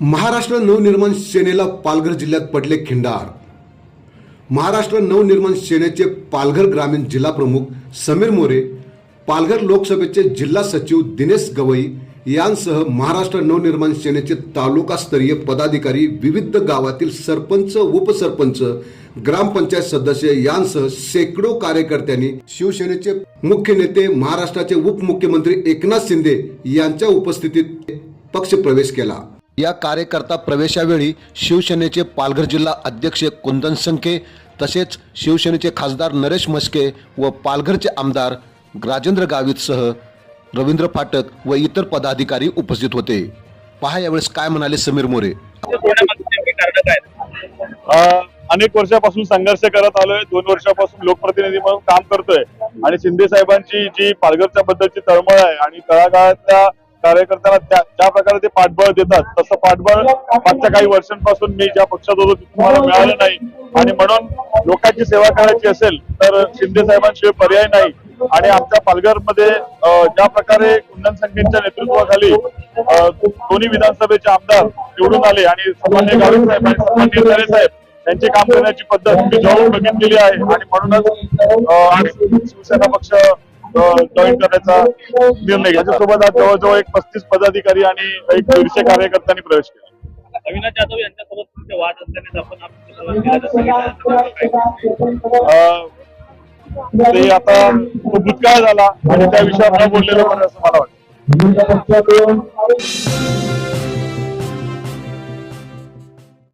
महाराष्ट्र नवनिर्माण सेनेला पालघर जिल्ह्यात पडले खिंडार. महाराष्ट्र नवनिर्माण सेनेचे पालघर ग्रामीण जिल्हा प्रमुख समीर मोरे पालघर लोकसभेचे जिल्हा सचिव दिनेश गवई यांसह महाराष्ट्र नवनिर्माण सेनेचे तालुकास्तरीय पदाधिकारी विविध गावातील सरपंच उपसरपंच ग्रामपंचायत सदस्य यांसह शेकडो कार्यकर्त्यांनी शिवसेनेचे मुख्य नेते महाराष्ट्राचे उपमुख्यमंत्री एकनाथ शिंदे यांच्या उपस्थितीत पक्षप्रवेश केला. या कार्यकर्ता प्रवेशावेळी शिवसेनेचे पालघर जिल्हा अध्यक्ष कुंदन संखे तसेच शिवसेनेचे खासदार नरेश म्हस्के व पालघरचे आमदार राजेंद्र गावितसह रवींद्र फाटक व इतर पदाधिकारी उपस्थित होते. पहा यावेळेस काय म्हणाले समीर मोरे. अनेक वर्षापासून संघर्ष करत आलोय. दोन वर्षापासून लोकप्रतिनिधी म्हणून काम करतोय. आणि शिंदे साहेबांची जी पालघरच्या बद्दलची तळमळ आहे आणि तळागाळातल्या कार्यकर्त्यांना त्या ज्या प्रकारे ते पाठबळ देतात तसं पाठबळ मागच्या काही वर्षांपासून मी ज्या पक्षात होतो तिथून मला मिळालं नाही. आणि म्हणून लोकांची सेवा करायची असेल तर शिंदे साहेबांशिवाय पर्याय नाही. आणि आमच्या पालघरमध्ये ज्या प्रकारे कुंदन संघेच्या नेतृत्वाखाली दोन्ही विधानसभेचे आमदार निवडून आले आणि सन्मान्य गावित साहेब आणि सन्मान्य तरे साहेब त्यांचे काम करण्याची पद्धत मी जाऊन बघितलेली आहे. आणि म्हणूनच आणि शिवसेना पक्ष जॉईन करण्याचा निर्णय घेतला. त्याच्यासोबत आज जवळजवळ एक पस्तीस पदाधिकारी आणि एक दीडशे कार्यकर्त्यांनी प्रवेश केला. अविनाश जाधव यांच्यासोबत तुमचे वाद असल्याने आपण ते आता तो भूतकाळ झाला आणि त्या विषयावर न बोललेलं बरं असं मला वाटतं.